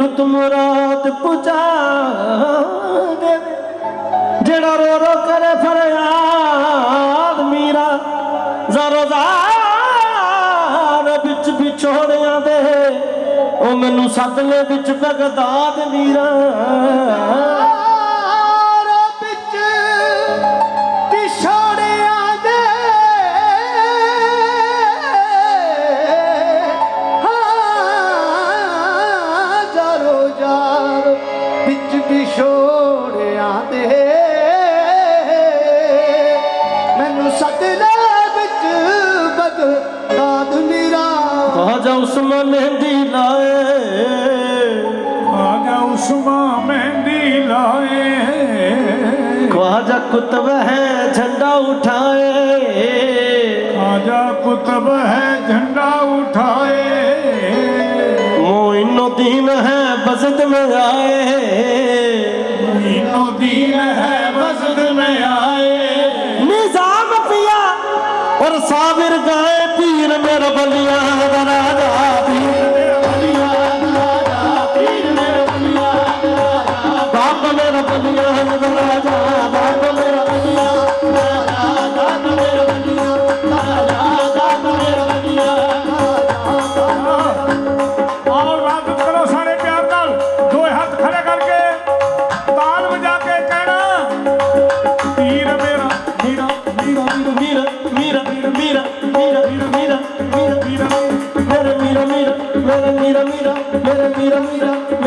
ਮੂਰਤ ਮੁਰਾਦ ਪੁਚਾ ਦੇਵੇ ਜਿਹੜਾ ਰੋ ਰੋ ਕਰੇ ਫਰਿਆਦ ਮੀਰਾ, ਜ਼ਰੋ ਜ਼ਾਰ ਵਿੱਚ ਵਿਛੋੜਿਆਂ ਦੇ। ਉਹ ਮੈਨੂੰ ਸਦਲੇ ਵਿੱਚ ਬਗਦਾਦ ਮੀਰਾ। ਆਜਾ ਉਸਮਾ ਮਹਿੰਦੀ ਲਾਏ। ਆਜਾ ਉਸਮਾ ਮਹਿੰਦੀ ਲਾਏ। ਖਵਾਜਾ ਕੁਤਬ ਹੈ ਝੰਡਾ ਉਠਾਏ। ਖਵਾਜਾ ਕੁਤਬ ਹੈ ਝੰਡਾ ਉਠਾਏ। ਮੋਇਨੋ ਦੀਨ ਹੈ ਬਸਤ ਮੰਗਾਏ ਮੋਇਨੋ ਦੀਨ ਹੈ সাবির গায়ে পীর মের বলিয়া দানা দাদি mira, mira, mira.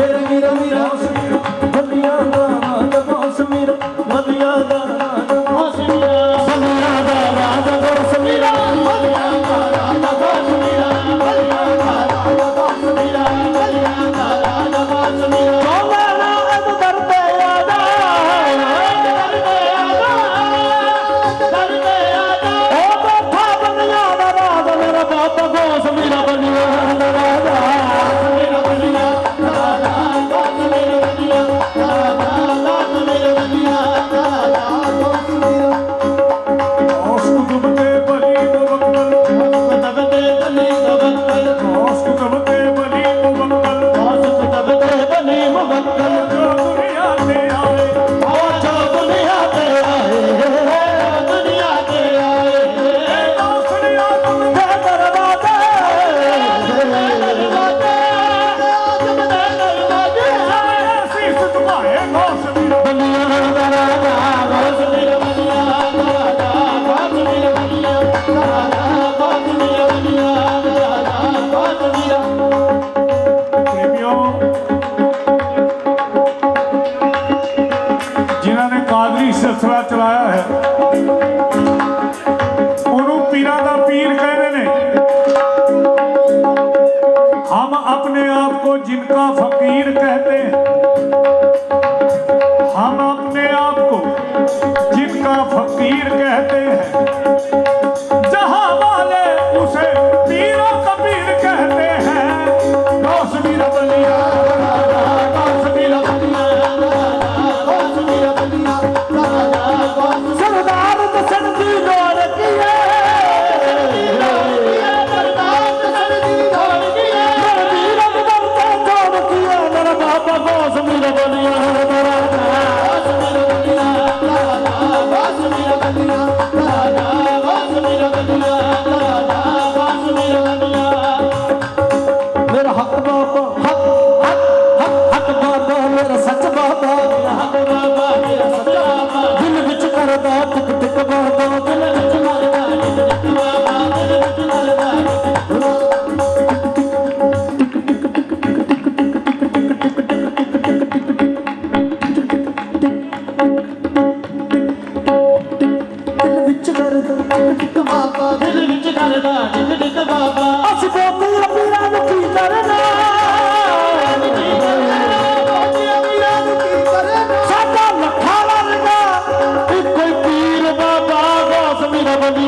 নবী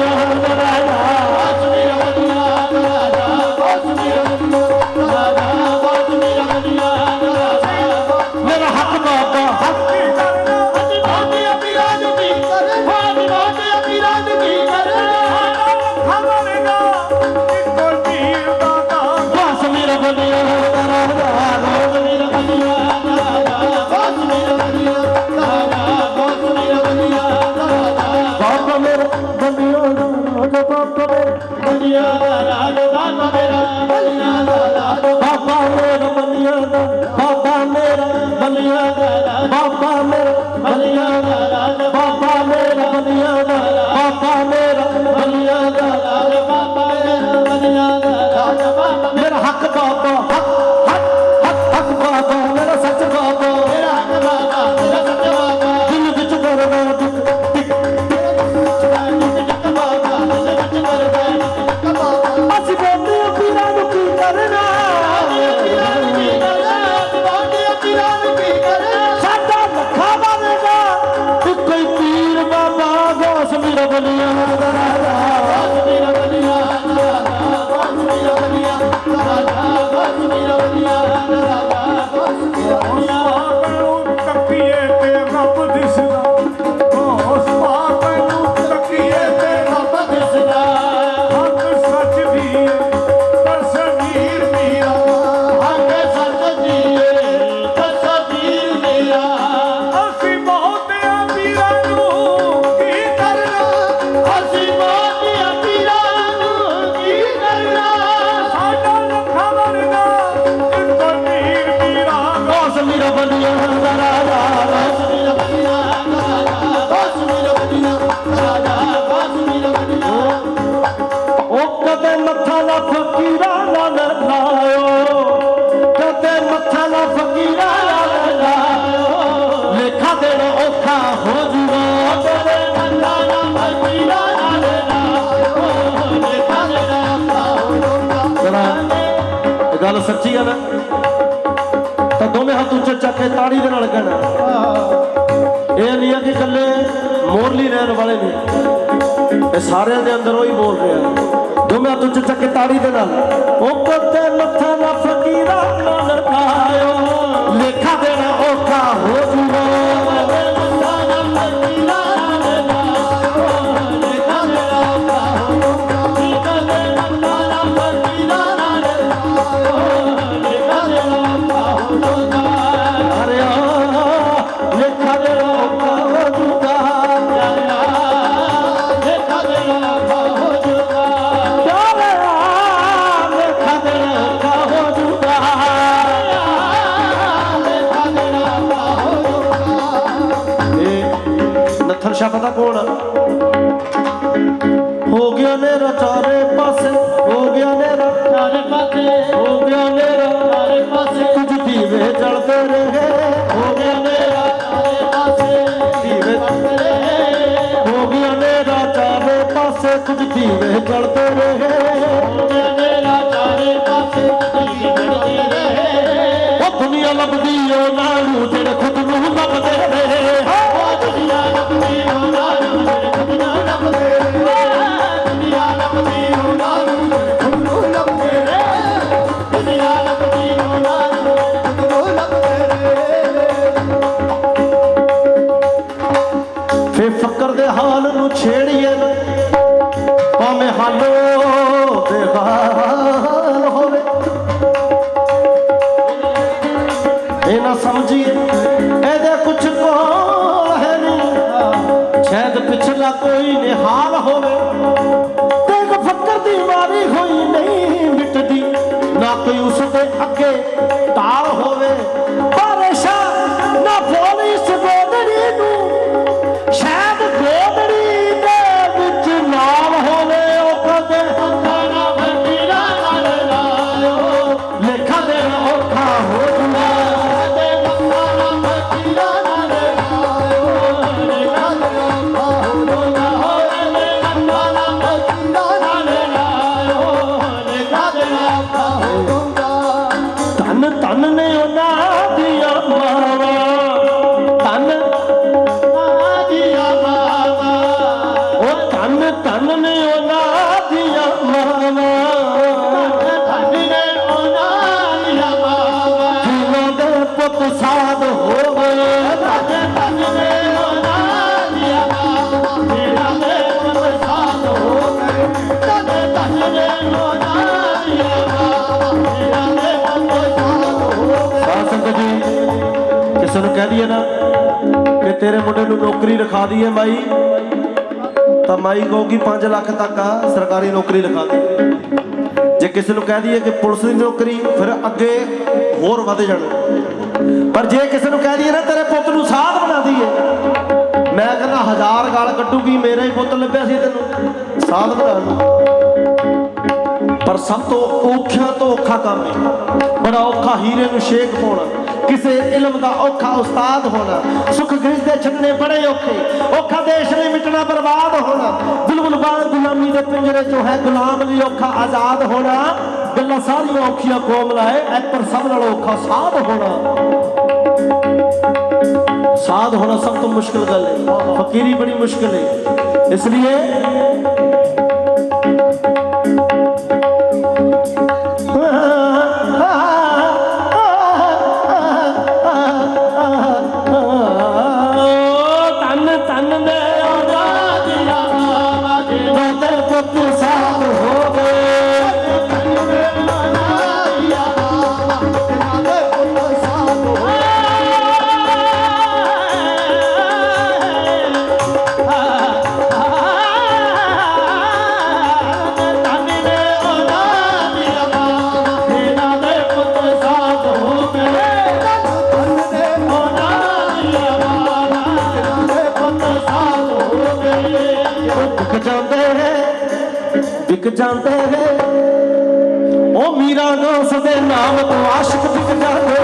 پي پي گ ڏس ਗੱਲ ਸੱਚੀ ਆ ਨਾ, ਤਾਂ ਦੋਵੇਂ ਹੱਥ ਉੱਚੇ ਚੱਕ ਕੇ ਤਾੜੀ ਦੇ ਨਾਲ ਕਹਿਣਾ। ਇਹ ਨਹੀਂ ਆ ਕਿ ਇਕੱਲੇ ਮੋਰਲੀ ਰਹਿਣ ਵਾਲੇ ਨੇ, ਇਹ ਸਾਰਿਆਂ ਦੇ ਅੰਦਰ ਉਹੀ ਬੋਲ ਰਿਹਾ। ਦੋਵੇਂ ਹੱਥ ਉੱਚੇ ਚੱਕ ਕੇ ਤਾੜੀ ਦੇ ਨਾਲ ਉਹ ਕਦੇ ਮੱਥਾ ਨਾ ਫਕੀਰਾਂ ਨਾਲ ਲਾਇਓ ਲੇਖਾ ਦੇਣਾ ਔਖਾ ਹੋ ਜੂਗਾ ਆ ਹੋ ਗਿਆ ਨੇਰਾ ਚਾਰੇ ਪਾਸੇ ਹੋ ਗਿਆ ਨੇਰਾ ਚਾਰੇ ਪਾਸੇ। ਹੋ ਗਿਆ ਨੇਰਾ ਚਾਰੇ ਪਾਸੇ। ਕੁਝ ਦੀਵੇ ਜਲਦੇ ਰਹੇ। ਹੋ ਗਿਆ ਮੇਰਾ ਚਾਰੇ ਪਾਸੇ। ਦੀਵੇ ਹੋ ਗਿਆ ਨੇਰਾ ਚਾਰੇ ਪਾਸੇ ਕੁਝ ਦੀਵੇ ਜਲਦੇ ਰਹੇ। ਹੋ ਗਿਆ ਮੇਰਾ ਚਾਰੇ ਪਾਸੇ ਕੁੜੀ ਜੜਦੀ ਰਹੇ। ਉਹ ਦੁਨੀਆ ਲੱਭਦੀ ਉਹ ਦੁਨੀਆ ਲੱਭਦੀ ਉਹਨਾਂ ਨੂੰ ਜਿਹੜੇ ਖੁਦ ਨੂੰ ਲੱਭਦੇ ਰਹੇ। ਹਾਲ ਨੂੰ ਛੇੜੀਏ ਭਾਵੇਂ ਹਾਲੋ ਬੇਹਾਲ। ਜੀ ਨੂੰ ਕਹਿ ਦਈਏ ਨਾ, ਕਿ ਤੇਰੇ ਮੁੰਡੇ ਨੂੰ ਨੌਕਰੀ ਲਿਖਾ ਦਈਏ ਮਾਈ। ਤਾਂ ਮਾਈ ਕਹੂਗੀ 5 ਲੱਖ ਤੱਕ ਆ, ਸਰਕਾਰੀ ਨੌਕਰੀ ਲਿਖਾ ਦੇ। ਜੇ ਕਿਸੇ ਨੂੰ ਕਹਿ ਦਈਏ ਕਿ ਪੁਲਿਸ ਦੀ ਨੌਕਰੀ, ਫਿਰ ਅੱਗੇ ਹੋਰ ਵਧ ਜਾਣਾ। ਪਰ ਜੇ ਕਿਸੇ ਨੂੰ ਕਹਿ ਦਈਏ ਨਾ, ਤੇਰੇ ਪੁੱਤ ਨੂੰ ਸਾਧ ਬਣਾ ਦਈਏ, ਮੈਂ ਕਹਿੰਦਾ ਹਜ਼ਾਰ ਗਾਲ ਕੱਢੂਗੀ, ਮੇਰਾ ਹੀ ਪੁੱਤ ਲੱਭਿਆ ਸੀ ਤੈਨੂੰ, ਸਾਧ ਬਣਾ ਨੂੰ ਪਰ ਸਭ ਤੋਂ ਔਖਾ ਤੋਂ ਔਖਾ ਕੰਮ ਹੈ ਬੜਾ ਔਖਾ ਹੀਰੇ ਨੂੰ ਸ਼ੇਕ ਪਾਉਣਾ। ਕਿਸੇ ਇਲਮ ਦਾ ਔਖਾ ਉਸਤਾਦ ਹੋਣਾ, ਸੁਖ ਗਿਰਦੇ ਛੱਡਨੇ ਬੜੇ ਔਖੇ, ਔਖਾ ਦੇਸ਼ ਨੇ ਮਿਟਣਾ ਬਰਬਾਦ ਹੋਣਾ ਬਿਲਕੁਲ ਬਾਦ ਗੁਲਾਮੀ ਦੇ ਪਿੰਜਰੇ ਚੋਂ ਹੈ ਗੁਲਾਮ ਲਈ ਔਖਾ ਆਜ਼ਾਦ ਹੋਣਾ, ਗੱਲਾਂ ਸਾਰੀਆਂ ਔਖੀਆਂ ਕੋਮਲਾ ਹੈ ਐ ਪਰ ਸਭ ਨਾਲੋਂ ਔਖਾ ਸਾਧ ਹੋਣਾ। ਸਾਧ ਹੋਣਾ ਸਭ ਤੋਂ ਮੁਸ਼ਕਲ ਗੱਲ ਹੈ, ਫਕੀਰੀ ਬੜੀ ਮੁਸ਼ਕਲ ਹੈ। ਇਸ ਲਈ ਵਿਕ ਜਾਂਦੇ ਵਿਕ ਜਾਂਦੇ ਉਹ ਮੀਰਾ ਦਾਸ ਦੇ ਨਾਮ ਤੋਂ ਆਸ਼ਿਕ ਵਿਕ ਜਾਂਦੇ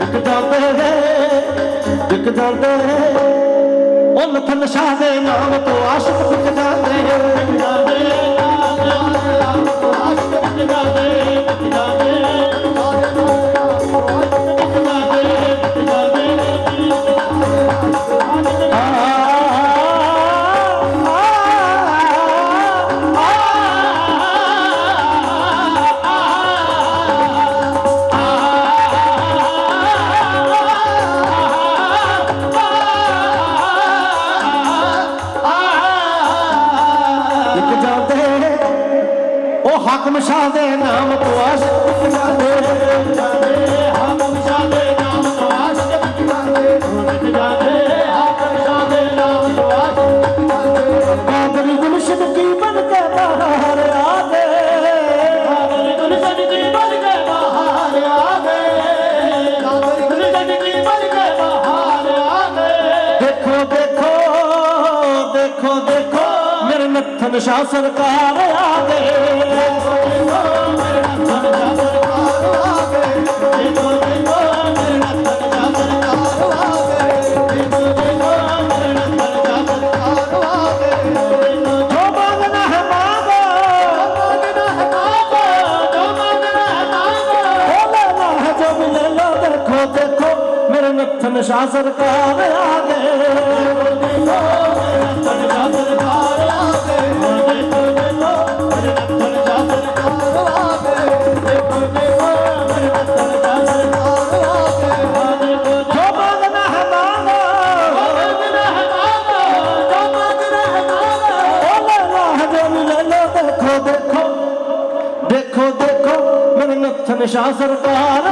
ਵਿਕ ਜਾਂਦੇ ਵਿਕ ਜਾਂਦੇ ਉਹ ਲਖਨ ਸ਼ਾਹ ਦੇ ਨਾਮ ਤੋਂ ਆਸ਼ਿਕ ਵਿਕ ਜਾਂਦੇ ਵਿਕ ਮੇਰੇ ਨੱਥਨ ਸ਼ਾਹ ਸਰਕਾਰ ਆ ਦੇਖੋ ਦੇਖੋ ਮੇਰੇ ਨੱਥਨ ਸ਼ਾਹ ਸਰਕਾਰ ਆ ਗਏ। ਮੇਰੇ ਨੱਥਨ ਸ਼ਾਹ ਸਰਕਾਰ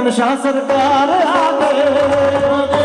शाह सरकार आ गए